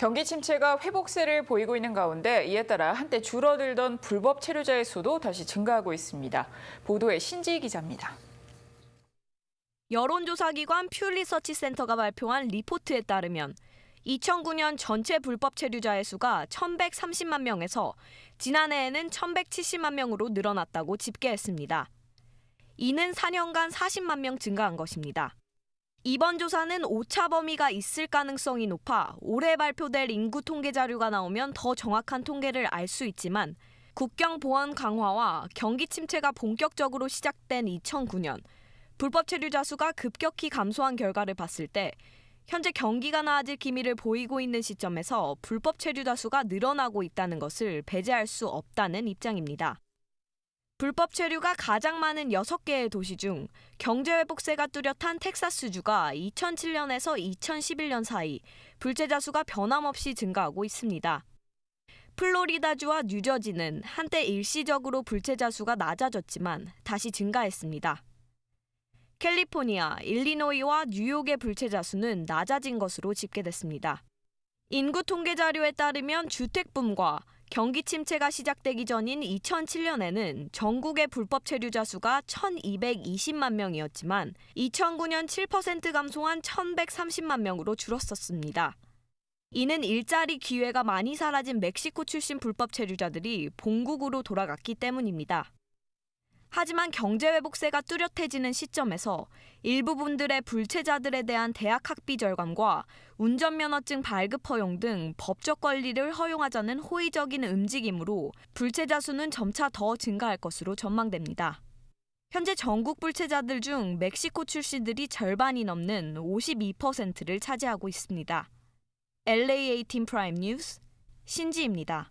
경기 침체가 회복세를 보이고 있는 가운데 이에 따라 한때 줄어들던 불법 체류자의 수도 다시 증가하고 있습니다. 보도에 신지 기자입니다. 여론조사기관 퓨리서치 센터가 발표한 리포트에 따르면 2009년 전체 불법 체류자의 수가 1,130만 명에서 지난해에는 1,170만 명으로 늘어났다고 집계했습니다. 이는 4년간 40만 명 증가한 것입니다. 이번 조사는 오차 범위가 있을 가능성이 높아 올해 발표될 인구 통계 자료가 나오면 더 정확한 통계를 알 수 있지만 국경 보안 강화와 경기 침체가 본격적으로 시작된 2009년 불법 체류자 수가 급격히 감소한 결과를 봤을 때 현재 경기가 나아질 기미를 보이고 있는 시점에서 불법 체류자 수가 늘어나고 있다는 것을 배제할 수 없다는 입장입니다. 불법 체류가 가장 많은 6개의 도시 중 경제 회복세가 뚜렷한 텍사스주가 2007년에서 2011년 사이 불체자 수가 변함없이 증가하고 있습니다. 플로리다주와 뉴저지는 한때 일시적으로 불체자 수가 낮아졌지만 다시 증가했습니다. 캘리포니아, 일리노이와 뉴욕의 불체자 수는 낮아진 것으로 집계됐습니다. 인구 통계 자료에 따르면 주택 붐과 경기 침체가 시작되기 전인 2007년에는 전국의 불법 체류자 수가 1,220만 명이었지만 2009년 7% 감소한 1,130만 명으로 줄었었습니다. 이는 일자리 기회가 많이 사라진 멕시코 출신 불법 체류자들이 본국으로 돌아갔기 때문입니다. 하지만 경제 회복세가 뚜렷해지는 시점에서 일부 분들의 불체자들에 대한 대학 학비 절감과 운전면허증 발급 허용 등 법적 권리를 허용하자는 호의적인 움직임으로 불체자 수는 점차 더 증가할 것으로 전망됩니다. 현재 전국 불체자들 중 멕시코 출신들이 절반이 넘는 52%를 차지하고 있습니다. LA18 프라임 뉴스 신지입니다.